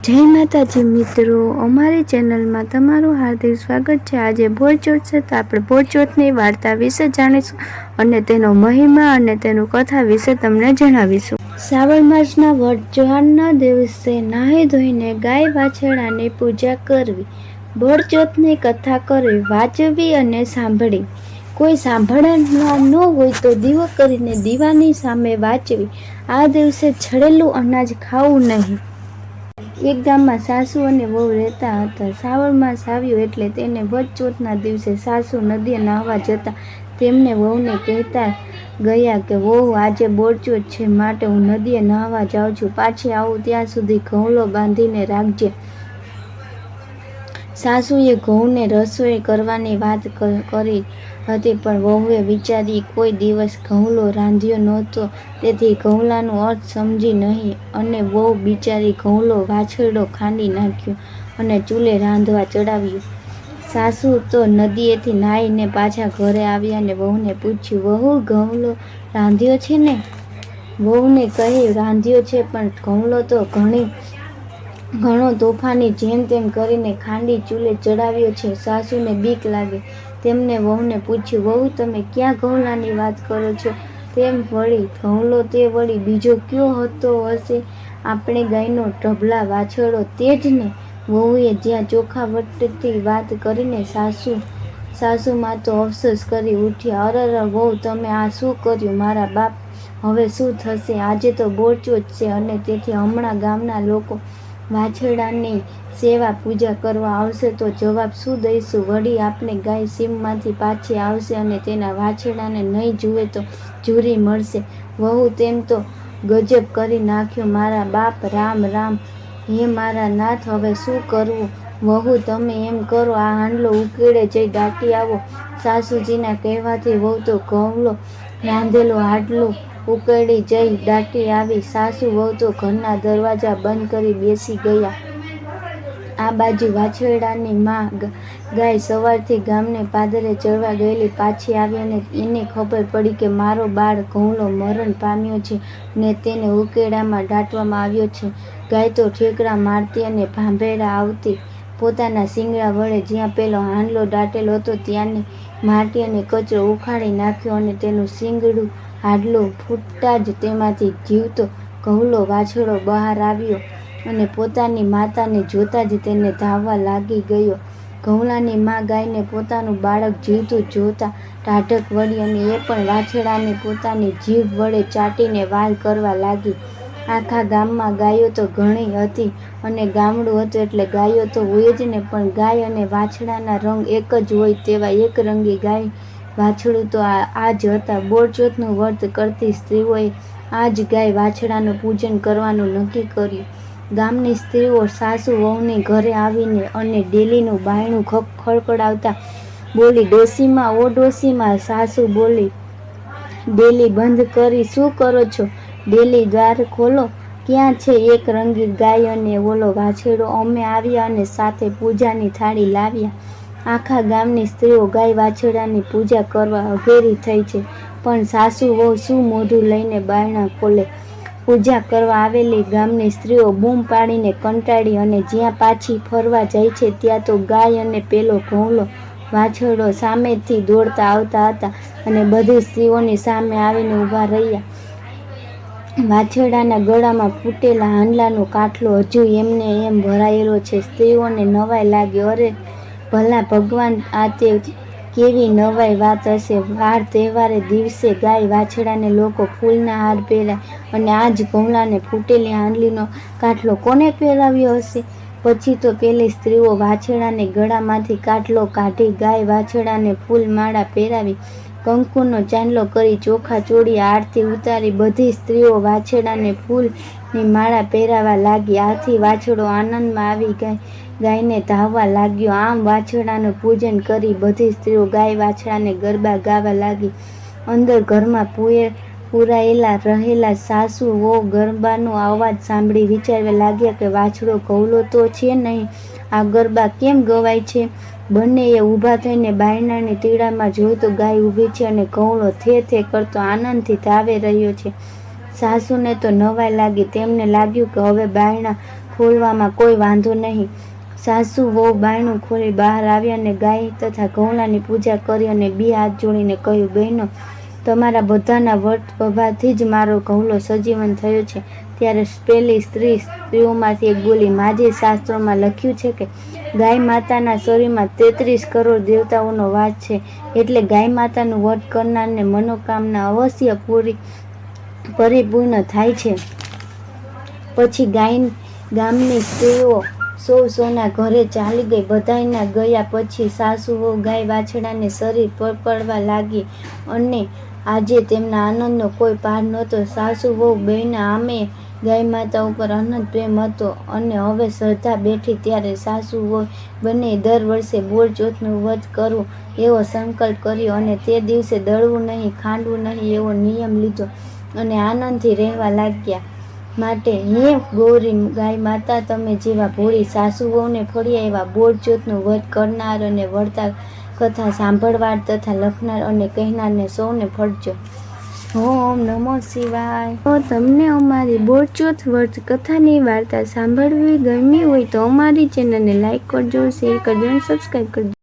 જય માતાજી મિત્રો, અમારી ચેનલમાં તમારું હાર્દિક સ્વાગત છે. આજે ભોળચોથ છે તો આપણે ભોળચોથની વાર્તા વિશે જાણીશું અને તેનો મહિમા અને તેનું કથા વિશે તમને જણાવીશું. શ્રાવણ માસના વટજોહારના દિવસે નાહી ધોઈને ગાય વાછેડાની પૂજા કરવી. ભોળચોથની કથા કરવી વાંચવી અને સાંભળી. કોઈ સાંભળવા ન હોય તો દીવો કરીને દીવાની સામે વાંચવી. આ દિવસે છડેલું અનાજ ખાવું નહીં. એક ગામમાં સાસુ અને વહુ રહેતા હતા. શ્રાવણ માસ આવ્યો એટલે તેને વટચોથના દિવસે સાસુ નદીએ નાહવા જતા તેમને વહુને કહેતા ગયા કે, વહુ, આજે બોરચોટ છે, માટે હું નદીએ નાહવા જાઉં છું. પાછી આવું ત્યાં સુધી ઘઉંલો બાંધીને રાખજે. સાસુએ ઘઉંને રસોઈ કરવાની વાત કરી હતી, પણ વહુએ વિચારી કોઈ દિવસ ઘઉંલો રાંધ્યો નહોતો. તેથી ઘઉંલાનો અર્થ સમજી નહીં, અને વહુ બિચારી ઘઉંલો વાછરડો ખાંડી નાખ્યો અને ચૂલે રાંધવા ચડાવ્યું. સાસુ તો નદીએથી નાહીને પાછા ઘરે આવ્યા અને વહુને પૂછ્યું, વહુ, ઘઉંલો રાંધ્યો છે ને? વહુને કહી રાંધ્યો છે, પણ ઘઉંલો તો ઘણી ઘણો તોફાની જેમ તેમ કરીને ખાંડી ચૂલે ચડાવ્યો છે. સાસુને બીક લાગે. તેમને વહુને પૂછ્યું, વહુ, તમે ક્યાં ઘઉંલાની વાત કરો છો? તેમ વળી, ઘઉંલો તે વળી બીજો કયો હતો હશે? આપણે ગાયનો ઢબલા વાછડો તે જ ને. વહુએ જ્યાં ચોખાવટથી વાત કરીને સાસુ, સાસુમાં તો અફસોસ કરી ઉઠ્યા. અરર વહુ, તમે આ શું કર્યું? મારા બાપ, હવે શું થશે? આજે તો બોરચોથ છે અને તેથી હમણાં ગામના લોકો વાછરડાની સેવા પૂજા કરવા આવશે તો જવાબ શું દઈશું? વળી આપણે ગાય સીમમાંથી પાછી આવશે અને તેના વાછરડાને નહીં જુએ તો જુરી મળશે. વહુ તેમ તો ગજબ કરી નાખ્યો, મારા બાપ, રામ રામ, હે મારા નાથ, હવે શું કરવું? વહુ, તમે એમ કરો, આ હાંડલો ઉકેળે જઈ દાટી આવો. સાસુજીના કહેવાથી વહુ તો ઘઉંલો રાંધેલો હાડલું ઉકેળી જઈ દાટી આવી સાસુ વહુ તો ઘરના દરવાજા બંધ કરી બેસી ગયા. આ બાજુ વાછરડાની માં ગાય સવારથી ગામને પાદરે ચડવા ગયેલી પાછી આવી અને એને ખબર પડી કે મારો બાળ ઘઉંલો મરણ પામ્યો છે ને તેને ઉકેડામાં દાટવામાં આવ્યો છે. ગાય તો ઠેકડા મારતી અને ભાંભેડા આવતી. પોતાના શિંગડા વડે જ્યાં પેલો હાંડલો દાટેલો હતો ત્યાંની માટી અને કચરો ઉખાડી નાખ્યો અને તેનું શિંગડું હાડલું ફૂટતા જ તેમાંથી જીવતો ઘવલો વાછરડો બહાર આવ્યો અને પોતાની માતાને જોતા જ તેને ધાવવા લાગી ગયો. ઘઉલાની મા ગાયને પોતાનું બાળક જીવતું જોતા ટાઢક વળી અને એ પણ વાછરડાને પોતાની જીભ વડે ચાટીને વાલ કરવા લાગી. આખા ગામમાં ગાયો તો ઘણી હતી અને ગામડું હતું એટલે ગાયો તો હોય જ ને, પણ ગાય અને વાછડાના રંગ એક જ હોય તેવા એક રંગી ગાય વાછડું તો આ જ હતા. બોરચોથનું વ્રત કરતી સ્ત્રીઓએ આ જ ગાય વાછડાનું પૂજન કરવાનું નક્કી કર્યું. ગામની સ્ત્રીઓ સાસુ વહુને ઘરે આવીને અને ડેલીનું બાયણું ખડખડાવતા બોલી, ડોસીમાં, ઓ ડોસીમાં, સાસુ બોલી, ડેલી બંધ કરી શું કરો છો? ડેલી દ્વાર ખોલો. ક્યાં છે એક રંગી ગાય? અને ઓલો વાછેડો અમે આવ્યા અને સાથે પૂજાની થાળી લાવ્યા. આખા ગામની સ્ત્રીઓ ગાય વાછરડાની પૂજા કરવા અઘેરી થઈ છે. પણ સાસુ વહુ શું મોઢું લઈને બારણા ખોલે? પૂજા કરવા આવેલી ગામની સ્ત્રીઓ બૂમ પાડીને કંટાળી અને જ્યાં પાછી ફરવા જાય છે ત્યાં તો ગાય અને પેલો ઘઉંલો વાછરડો સામેથી દોડતા આવતા હતા અને બધી સ્ત્રીઓની સામે આવીને ઊભા રહ્યા. વાછરડાના ગળામાં ફૂટેલા હાંડલાનો કાટલો હજુ એમને એમ ભરાયેલો છે. સ્ત્રીઓને નવાઈ લાગ્યો અરે ભલા ભગવાન આ તે કેવી નવાઈ વાત હશે. વાર તહેવારે દિવસે ગાય વાછડાને લોકો ફૂલના હાર પહેરાય અને આજ ઘઉંલાને ફૂટેલી હાંડલીનો કાટલો કોને પહેરાવ્યો હશે? પછી તો પેલી સ્ત્રીઓ વાછડાને ગળામાંથી કાટલો કાઢી ગાય વાછડાને ફૂલ માળા પહેરાવી કંકુનો ચાંદલો કરી ચોખા ચોળી આરતી ઉતારી બધી સ્ત્રીઓ વાછડાને ફૂલની માળા પહેરાવા લાગી. આથી વાછડો આનંદમાં આવી ગાય. ગાયને ધાવવા લાગ્યો. આમ વાછરડાનું પૂજન કરી બધી સ્ત્રીઓ ગાય વાછડાને ગરબા ગાવા લાગી. અંદર ઘરમાં પૂએ પુરાયેલા રહેલા સાસુ વહુ ગરબાનો અવાજ સાંભળી વિચારવા લાગ્યા કે વાછડો ઘવલો તો છે નહીં. આ ગરબા કેમ ગવાય છે? બંનેએ ઊભા થઈને બાયણાની તીડામાં જોયું તો ગાય ઊભી છે અને ઘઉંલો થે થે કરતો આનંદથી ધાવે રહ્યો છે. સાસુને તો નવાઈ લાગી. તેમને લાગ્યું કે હવે બાયણા ખોલવામાં કોઈ વાંધો નહીં. સાસુ, વહુ બાયણું ખોલી બહાર આવ્યા અને ગાય તથા ઘઉંલાની પૂજા કરી અને બે હાથ જોડીને કહ્યું, બહેનો, તમારા બધાના વટ પભાથી જ મારો ઘઉંલો સજીવન થયો છે. ત્યારે પેલી સ્ત્રી સ્ત્રીઓમાંથી એક બોલી, માજી શાસ્ત્રોમાં લખ્યું છે કે ગાય માતાના શરીરમાં તેત્રીસ કરોડ દેવતાઓનો વાસ છે. એટલે ગાય માતાનું વટ કરનારને મનોકામના અવશ્ય પૂરી પરિપૂર્ણ થાય છે. પછી ગાય ગામની સ્ત્રીઓ સૌ સૌના ઘરે ચાલી ગઈ. બધાયના ગયા પછી સાસુ વહુ ગાય વાછડાને શરીર પડવા લાગી અને આજે તેમના આનંદનો કોઈ પાર નહોતો. સાસુ વહુ બેના આમે ગાય માતા ઉપર અનંત પ્રેમ હતો અને હવે શ્રદ્ધા બેઠી ત્યારે સાસુ વહુ બંને દર વર્ષે બોરચોથનું વધ કરવું એવો સંકલ્પ કર્યો અને તે દિવસે દળવું નહીં, ખાંડવું નહીં એવો નિયમ લીધો અને આનંદથી રહેવા લાગ્યા. માટે હે ગૌરી ગાય માતા તમે જેવા ભોળી સાસુ વહુને ફળ્યા એવા ચોથનું વધ કરનાર અને વળતા કથા સાંભળવાર તથા લખનાર અને કહેનારને સૌને ફળજો. ઓમ નમો શિવાય. તમને અમારી બોરચોથ વર્ત કથાની વાર્તા સાંભળવી ગમી હોય તો અમારી ચેનલને લાઈક કરજો, શેર કરજો અને સબસ્ક્રાઈબ કરજો.